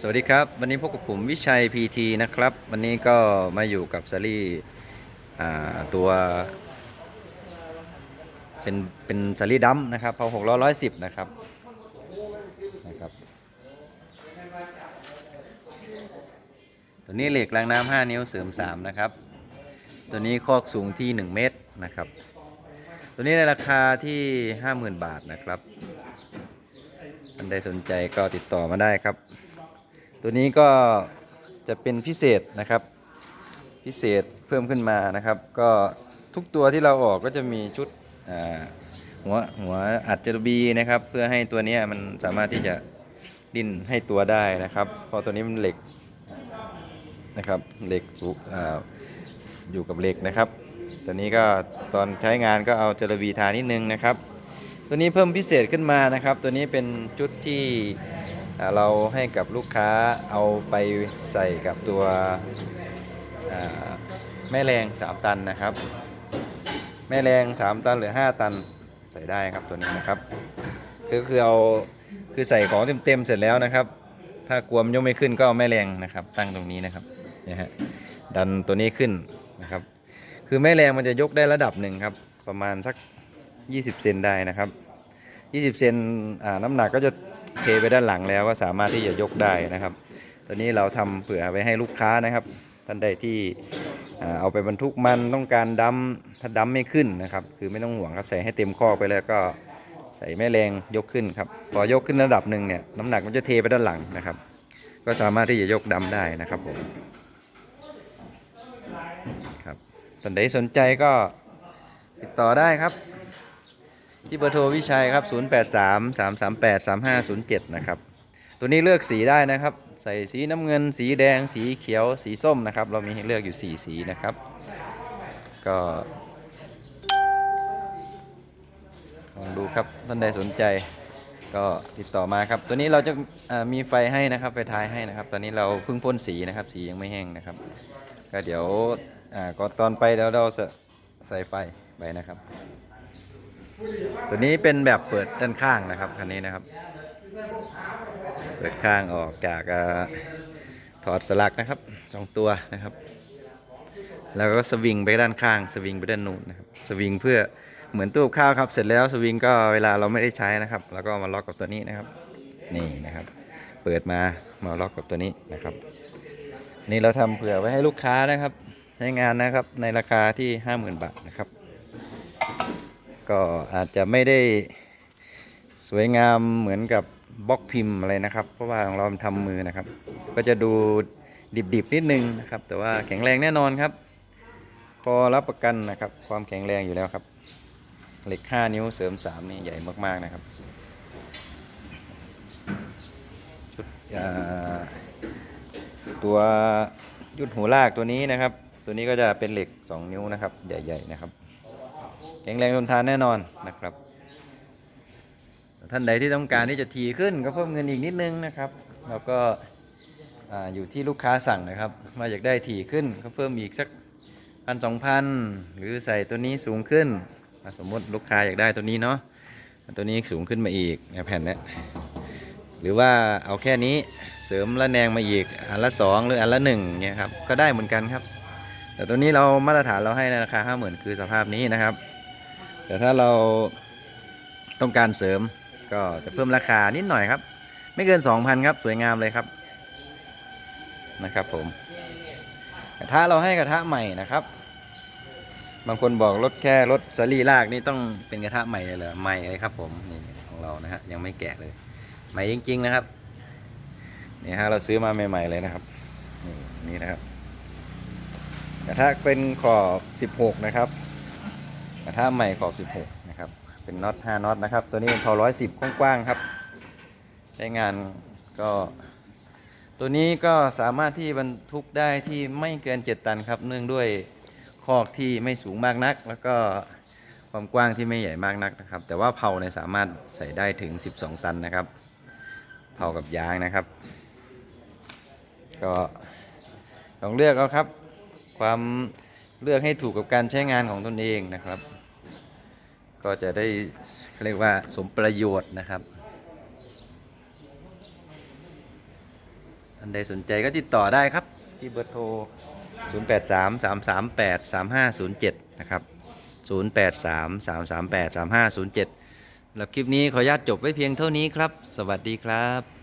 สวัสดีครับ วันนี้พบกับผมวิชัย PT นะครับ วันนี้ก็มาอยู่กับซารี่ตัว เป็นเป็นซารี่ดัมนะครับเผาหกร้อยร้อยสิบนะครับนะครับ ตัวนี้เหล็กรางน้ำ5นิ้วเสริม3นะครับ ตัวนี้คอกสูงที่1เมตรนะครับ ตัวนี้ในราคาที่50,000บาทนะครับท่านใดสนใจก็ติดต่อมาได้ครับ ตัวนี้ก็จะเป็นพิเศษนะครับ พิเศษเพิ่มขึ้นมานะครับ ก็ทุกตัวที่เราออกก็จะมีชุดหัวหัวอัดจรบีนะครับ เพื่อให้ตัวนี้มันสามารถที่จะดิ้นให้ตัวได้นะครับเพราะตัวนี้มันเหล็กนะครับเหล็กสูออยู่กับเหล็กนะครับ ตัวนี้ก็ตอนใช้งานก็เอาจรบีทานิดนึงนะครับ ตัวนี้เพิ่มพิเศษขึ้นมานะครับ ตัวนี้เป็นชุดที่ เราให้กับลูกค้าเอาไปใส่กับตัวแม่แรง 3 ตันนะครับ แม่แรง 3 ตันหรือ 5 ตันใส่ได้ครับตัวนี้นะครับคือคือเอาคือใส่ของเต็มๆเสร็จแล้วนะครับ ถ้ากลัวมนยกไม่ขึ้นก็เอาแม่แรงนะครับ ตั้งตรงนี้นะครับนี่ฮะดันตัวนี้ขึ้นนะครับ คือแม่แรงมันจะยกได้ระดับหนึ่งครับ ประมาณสัก 20 เซนได้นะครับ 20 เซนอ่าน้ำหนักก็จะ เทไปด้านหลังแล้วก็สามารถที่จะยกได้นะครับ ตอนนี้เราทำเผื่อไว้ให้ลูกค้านะครับ ท่านใดที่เอาไปบรรทุกมันต้องการดัมถ้าดัมไม่ขึ้นนะครับ คือไม่ต้องห่วงครับใส่ให้เต็มข้อไปแล้วก็ใส่แม่แรงยกขึ้นครับพอยกขึ้นระดับหนึ่งเนี่ยน้ำหนักมันจะเทไปด้านหลังนะครับ ก็สามารถที่จะยกดัมได้นะครับผมครับท่านใดสนใจก็ติดต่อได้ครับ ที่เบอร์โทรวิชัยครับ 083 338 3507 นะครับ ตัวนี้เลือกสีได้นะครับ ใส่สีน้ำเงิน สีแดง สีเขียว สีส้มนะครับ เรามีให้เลือกอยู่ 4 สีนะครับ ก็ลองดูครับ ท่านใดสนใจก็ติดต่อมาครับ ตัวนี้เราจะมีไฟให้นะครับ ไฟท้ายให้นะครับ ตอนนี้เราเพิ่งพ่นสีนะครับ สียังไม่แห้งนะครับ ก็เดี๋ยวก็ตอนไปเดี๋ยวเราจะใส่ไฟไปนะครับ ตัวนี้เป็นแบบเปิดด้านข้างนะครับคันนี้นะครับ เปิดข้างออกจากถอดสลักนะครับสองตัวนะครับ แล้วก็สวิงไปด้านข้าง สวิงไปด้านนู้นนะครับสวิงเพื่อเหมือนตู้ข้าวครับ เสร็จแล้วสวิงก็เวลาเราไม่ได้ใช้นะครับ แล้วก็มาล็อกกับตัวนี้นะครับ นี่นะครับ เปิดมามาล็อกกับตัวนี้นะครับ นี่เราทำเผื่อไว้ให้ลูกค้านะครับ ใช้งานนะครับในราคาที่ 50,000 บาทนะครับ ก็อาจจะไม่ได้สวยงามเหมือนกับบล็อกพิมพ์อะไรนะครับ เพราะว่าของเราทำมือนะครับ ก็จะดูดิบๆนิดนึงนะครับ แต่ว่าแข็งแรงแน่นอนครับพอรับประกันนะครับ ความแข็งแรงอยู่แล้วครับ เหล็ก 5 นิ้วเสริม 3 นี่ใหญ่มากๆนะครับชุดตัวยุดหูลากตัวนี้นะครับ ตัวนี้ก็จะเป็นเหล็ก 2 นิ้วนะครับ ใหญ่ ๆ นะครับ แข็งแรงทนทานแน่นอนนะครับ ท่านใดที่ต้องการที่จะทีขึ้นก็เพิ่มเงินอีกนิดนึงนะครับ แล้วก็ออยู่ที่ลูกค้าสั่งนะครับว่าอยากได้ทีขึ้นก็เพิ่มอีกสักพันสองพันหรือใส่ตัวนี้สูงขึ้น สมมติลูกค้าอยากได้ตัวนี้เนาะตัวนี้สูงขึ้นมาอีกเนี่ยแผ่นนี้หรือว่าเอาแค่นี้เสริมระแนงมาอีกอันละสองหรืออันละหนึ่งเนี่ยครับก็ได้เหมือนกันครับ แต่ตัวนี้เรามาตรฐานเราให้ในราคาห้าหมื่นคือสภาพนี้นะครับ แต่ถ้าเราต้องการเสริมก็จะเพิ่มราคานิดหน่อยครับ ไม่เกิน 2,000 ครับ สวยงามเลยครับนะครับผมกระทะเราให้กระทะใหม่นะครับ บางคนบอกรถแค่รถสลีลากนี่ต้องเป็นกระทะใหม่เลยเหรอใหม่เลยครับ ผมนี่ของเรานะฮะยังไม่แกะเลย ใหม่จริง ๆ นะครับนี่ฮะเราซื้อมาใหม่ ๆ เลยนะครับนี่นี่นะครับกระทะเป็นขอบ 16 นะครับ กระทะใหม่ขอบ 16 นะครับ เป็นน็อต 5 น็อตนะครับ ตัวนี้เป็นเผา110 กว้างๆครับ ใช้งานก็ ตัวนี้ก็สามารถที่บรรทุกได้ที่ไม่เกิน 7 ตันครับ เนื่องด้วยคอกที่ไม่สูงมากนัก แล้วก็ความกว้างที่ไม่ใหญ่มากนักนะครับ แต่ว่าเผาเนี่ยสามารถใส่ได้ถึง 12 ตันนะครับ เผากับยางนะครับ ก็ลองเลือกเอาครับ ความเลือกให้ถูกกับการใช้งานของตนเองนะครับ ก็จะได้เรียกว่าสมประโยชน์นะครับอันใดสนใจก็ติดต่อได้ครับ ที่เบอร์โทร 083 338 3507 นะครับ 083 338 3507แล้วคลิปนี้ขออนุญาตจบไว้เพียงเท่านี้ครับ สวัสดีครับ